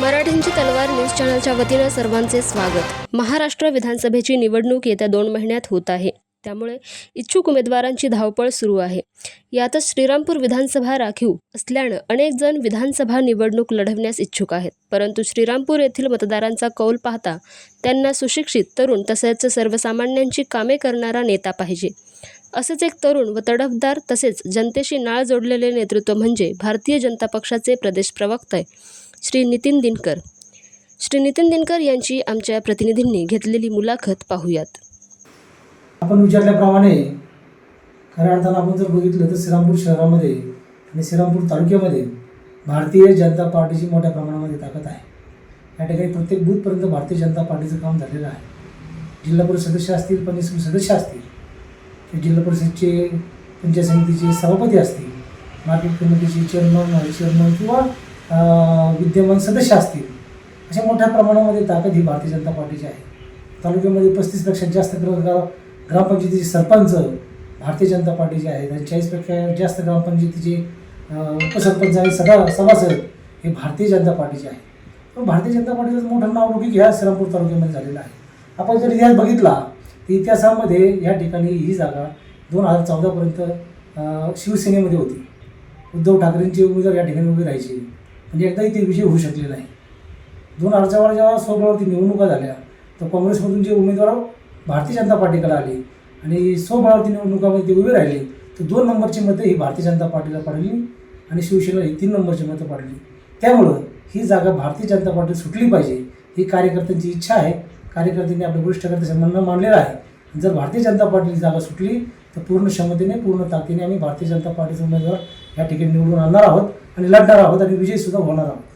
मराठींची तलवार न्यूज चॅनलच्या वतीनं सर्वांचे स्वागत. महाराष्ट्र विधानसभेची निवडणूक येत्या दोन महिन्यात होत आहे. त्यामुळे इच्छुक उमेदवारांची धावपळ सुरू आहे. यातच श्रीरामपूर विधानसभा राखीव असल्यानं अनेक जण विधानसभा निवडणूक लढवण्यास इच्छुक आहेत. परंतु श्रीरामपूर येथील मतदारांचा कौल पाहता त्यांना सुशिक्षित तरुण तसेच सर्वसामान्यांची कामे करणारा नेता पाहिजे. असेच एक तरुण व तडफदार तसेच जनतेशी नाळ जोडलेले नेतृत्व म्हणजे भारतीय जनता पक्षाचे प्रदेश प्रवक्ते श्री नितीन दिनकर. श्री नितीन दिनकर यांची आमच्या प्रतिनिधींनी घेतलेली मुलाखत पाहूयात. आपण विचारल्याप्रमाणे खऱ्या अर्थानं आपण जर बघितलं तर श्रीरामपूर शहरामध्ये आणि श्रीरामपूर तालुक्यामध्ये भारतीय जनता पार्टीची मोठ्या प्रमाणामध्ये ताकद आहे. या ठिकाणी प्रत्येक बूथपर्यंत भारतीय जनता पार्टीचं काम झालेलं आहे. जिल्हा परिषद सदस्य असतील पंचायत समिती सदस्य असतील जिल्हा परिषदचे पंचायत समितीचे सभापती असतील मार्केट कमिटीचे चेअरमन व्हाईस चेअरमन किंवा विद्यमान सदस्य असतील अशा मोठ्या प्रमाणामध्ये ताकद ही भारतीय जनता पार्टीची आहे. तालुक्यामध्ये पस्तीसपेक्षा जास्त ग्र ग्रा- ग्रामपंचायतीचे सरपंच भारतीय जनता पार्टीचे आहेत आणि चाळीसपेक्षा जास्त ग्रामपंचायतीचे उपसरपंच आणि सदा सभासद हे भारतीय जनता पार्टीचे आहे पण भारतीय जनता पार्टीचं मोठं नाव नावलौकिक ह्या श्रीरामपूर तालुक्यामध्ये झालेलं आहे. आपण जर इतिहास बघितला तर इतिहासामध्ये या ठिकाणी ही जागा दोन हजार चौदापर्यंत शिवसेनेमध्ये होती. उद्धव ठाकरेंचे उमेदवार या ठिकाणी उभे राहायचे. म्हणजे एकदाही ते विजय होऊ शकले नाही. दोन अर्जावर जेव्हा स्वबळावरती निवडणुका झाल्या तर काँग्रेसमधून जे उमेदवार भारतीय जनता पार्टीकडे आले आणि स्वबळावरती निवडणुकामध्ये ते उभे राहिले तर दोन नंबरची मतं ही भारतीय जनता पार्टीला पडली आणि शिवसेना ही तीन नंबरची मतं पडली. त्यामुळं ही जागा भारतीय जनता पार्टी सुटली पाहिजे ही कार्यकर्त्यांची इच्छा आहे. कार्यकर्त्यांनी आपल्या वरिष्ठ करते म्हणणं मांडलेलं आहे. जर भारतीय जनता पार्टीची जागा सुटली तर पूर्ण क्षमतेने पूर्ण ताकदीने आम्ही भारतीय जनता पार्टीचा उमेदवार या ठिकाणी निवडून आणणार आहोत. आणि लढणार आहोत आणि विजयसुद्धा होणार आहोत.